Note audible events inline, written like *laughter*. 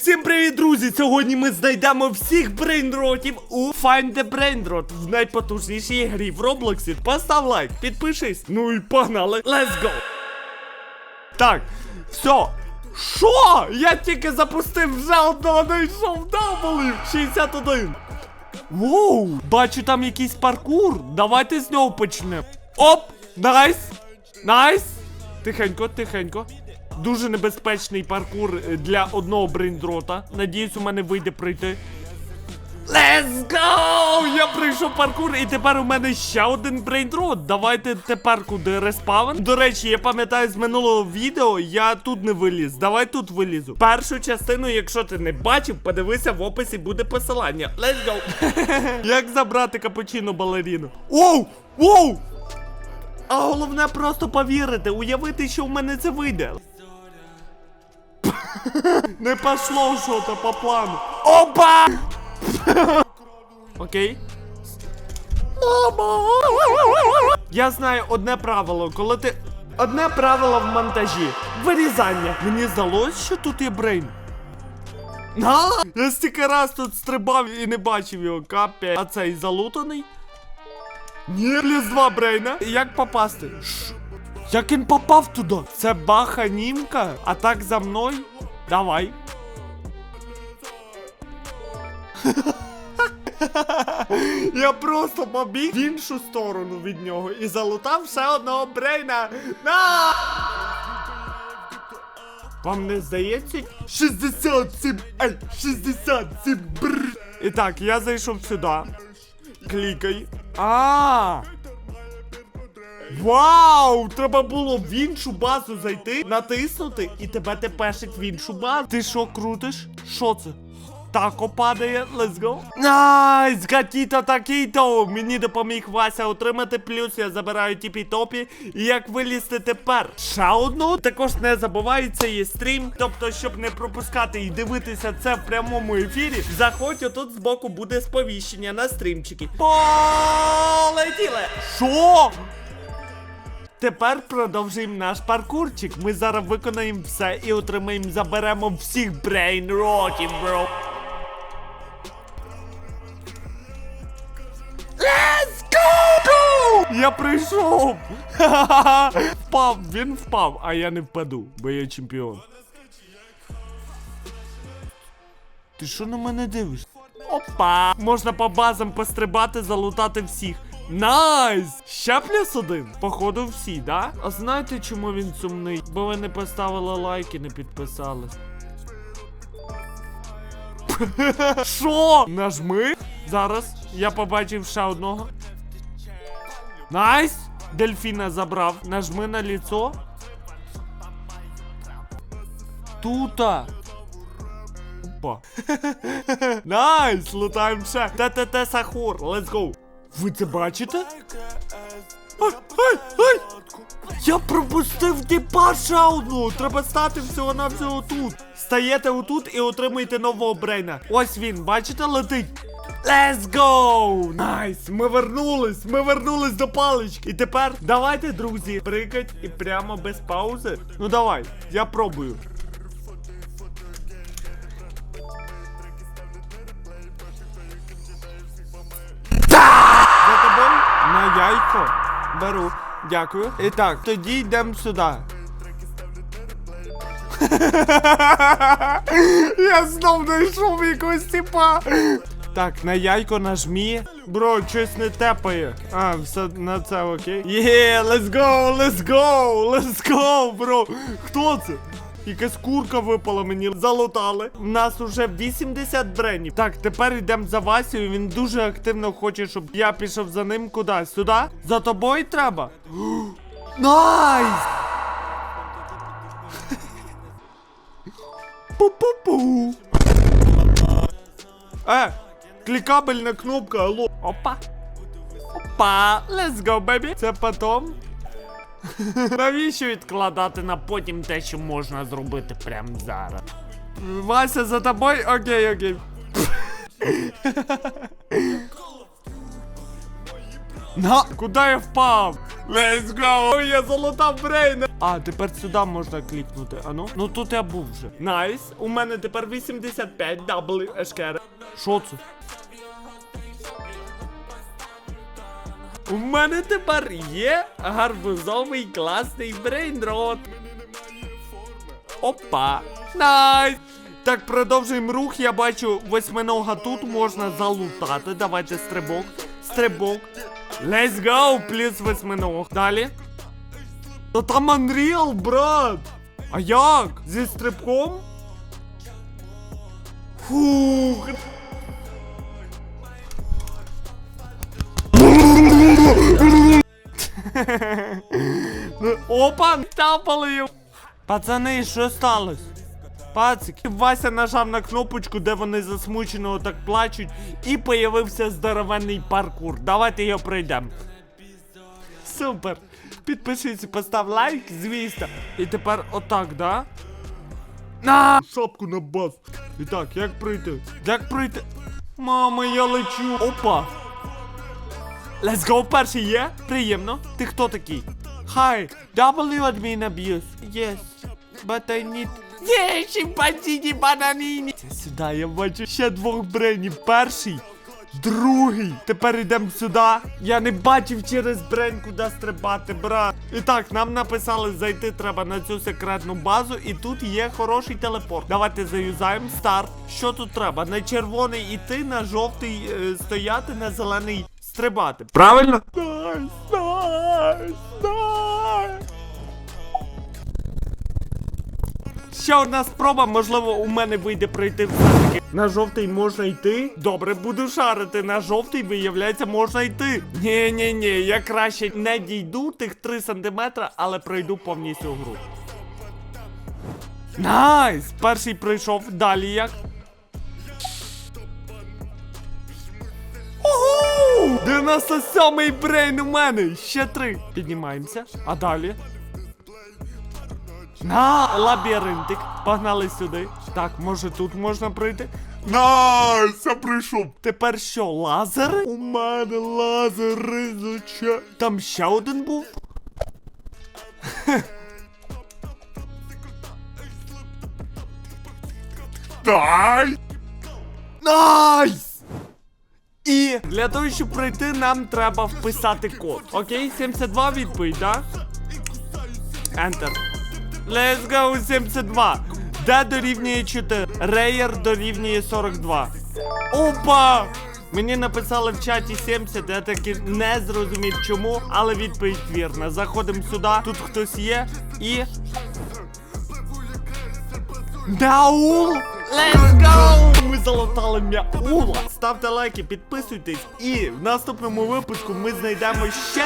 Всім привіт, друзі! Сьогодні ми знайдемо всіх брейнротів у Find the Brainrot в найпотужнішій грі в Роблоксі. Постав лайк, підпишись. Ну і погнали. Let's go! Так, все. Що? Я тільки запустив вже одного знайшов W 61. Воу, бачу там якийсь паркур. Давайте з нього почнемо. Оп! Найс! Найс! Тихенько, тихенько. Дуже небезпечний паркур е, для одного брейндрота. Надіюсь, у мене вийде пройти. Let's go! Я пройшов паркур, і тепер у мене ще один брейндрот. Давайте тепер куди респавн. До речі, я пам'ятаю з минулого відео, я тут не виліз. Давай тут вилізу. Першу частину, якщо ти не бачив, подивися в описі буде посилання. Let's go! *laughs* Як забрати капучино балеріну? Оу! Оу! А головне просто повірити, уявити, що в мене це вийде. *laughs* Не пошло що-то по плану. Опа! Окей. Мамо! Я знаю одне правило, коли ти. Одне правило в монтажі. Вирізання. Мені здалось, що тут є брейн. На! Я стільки раз тут стрибав і не бачив його капе. А цей залутаний? Ні, плюс два брейна. Як попасти? Як він попав туди? Це баха німка? А так за мною? Давай. Я просто побіг в іншу сторону від нього і залутав ще одного брейна. На! Вам не здається? 67! Ай, 67 бр. І так, я зайшов сюди. Клікай. А! Вау! Треба було в іншу базу зайти, натиснути, і тебе тепешить в іншу базу. Ти що крутиш? Що це? Тако падає, let's go. Найс, гатіто такіто. Мені допоміг Вася отримати плюс. Я забираю тіпі топі. І як вилізти тепер? Ще одну. Також не забувай, це є стрім. Тобто, щоб не пропускати і дивитися це в прямому ефірі, заходь, отут збоку буде сповіщення на стрімчики. Полетіли! Що? Тепер продовжуємо наш паркурчик. Ми зараз виконаємо все і отримаємо, заберемо всіх брейнротів, бро. Let's go! Я прийшов! *laughs* Впав, він впав, а я не впаду, бо я чемпіон. Ти що на мене дивишся? Опа! Можна по базам пострибати, залутати всіх. Найс! Ще плюс один. Походу всі, да? А знаєте, чому він сумний? Бо ви не поставили лайки, не підписались. *laughs* Що? Нажми? Зараз я побачив ще одного. Найс! Дельфіна забрав. Нажми на ліцо. Тута. Опа. *laughs* Найс! Лутаємо ще. ТТТ Сахур. Let's go. Ви це бачите? Ай, ай, ай! Я пропустив ще одну! Треба стати всього на всього тут. Стаєте отут і отримуєте нового брейна. Ось він, бачите, летить. Let's go! Найс! Ми вернулись! Ми вернулись до палички. І тепер давайте, друзі, прикать і прямо без паузи. Ну давай, я пробую. Яйко беру. Дякую. І так, тоді йдемо сюди. *laughs* Я знов знайшов якогось типа. Так, на яйко нажмі. Бро, щось не тепає. А, все на це окей. Є, let's go, let's go, let's go, бро. Хто це? Якась курка випала мені, залутали. У нас уже 80 бренів. Так, тепер йдемо за Васею. Він дуже активно хоче, щоб я пішов за ним куди? Сюди? За тобою треба? *gasps* Найс! *laughs* Пу-пу-пу. Е, клікабельна кнопка, алло. Опа. Опа, let's go, baby. Це потом. Навіщо відкладати на потім те, що можна зробити прямо зараз? Вася, за тобою? Окей, окей. На, куди я впав? Let's go! Я залутав брейна! А, тепер сюди можна клікнути. А ну? Ну тут я був вже. Найс. У мене тепер 85 W ешкери. Що це? У мене тепер є гарбузовий класний брейнрот. Опа. Найс. Так, продовжуємо рух. Я бачу восьминога тут можна залутати. Давайте стрибок. Стрибок. Let's go, плюс восьминог. Далі. Та там Unreal, брат. А як? Зі стрибком? Фух. Ну, Опа, тапали його. Пацани, що сталося? Пацики, Вася нажав на кнопочку, де вони засмучено так плачуть, і появився здоровенний паркур. Давайте його пройдемо. Супер. Підпишись і постав лайк, звісно. І тепер отак, да? На! Шапку на бас. І так, як пройти? Як пройти? Мама, я лечу. Опа. Let's go, перший є? Приємно. Ти хто такий? Hi, W admin abuse. Yes, but I need... Є, шимпанзіні бананіні. Це сюди, я бачу ще двох бренів. Перший, другий. Тепер йдемо сюди. Я не бачив через брень, куди стрибати, брат. І так, нам написали зайти треба на цю секретну базу, і тут є хороший телепорт. Давайте заюзаємо старт. Що тут треба? На червоний іти, на жовтий е, стояти, на зелений стрибати. Правильно? Найс, найс, найс. Ще одна спроба, можливо, у мене вийде пройти все-таки. На жовтий можна йти. Добре, буду шарити. На жовтий, виявляється, можна йти. ні ні ні я краще не дійду тих 3 сантиметра, але пройду повністю гру. Найс! Перший пройшов, далі як? 97-й брейн у мене! Ще три. Піднімаємося. А далі? На, лабіринтик. Погнали сюди. Так, може тут можна пройти? Найс, я прийшов. Тепер що, лазер? У мене лазер ризуче. Там ще один був? Дай. Найс! І для того, щоб пройти, нам треба вписати код. Окей, 72 відповідь, да? Enter. Let's go, 72. Де дорівнює 4? Рейер дорівнює 42. Опа! Мені написали в чаті 70, я таки не зрозумів чому, але відповідь вірна. Заходимо сюди, тут хтось є і. Мяул! Let's go! Ми залатали мяула. Ставте лайки, підписуйтесь, і в наступному випуску ми знайдемо ще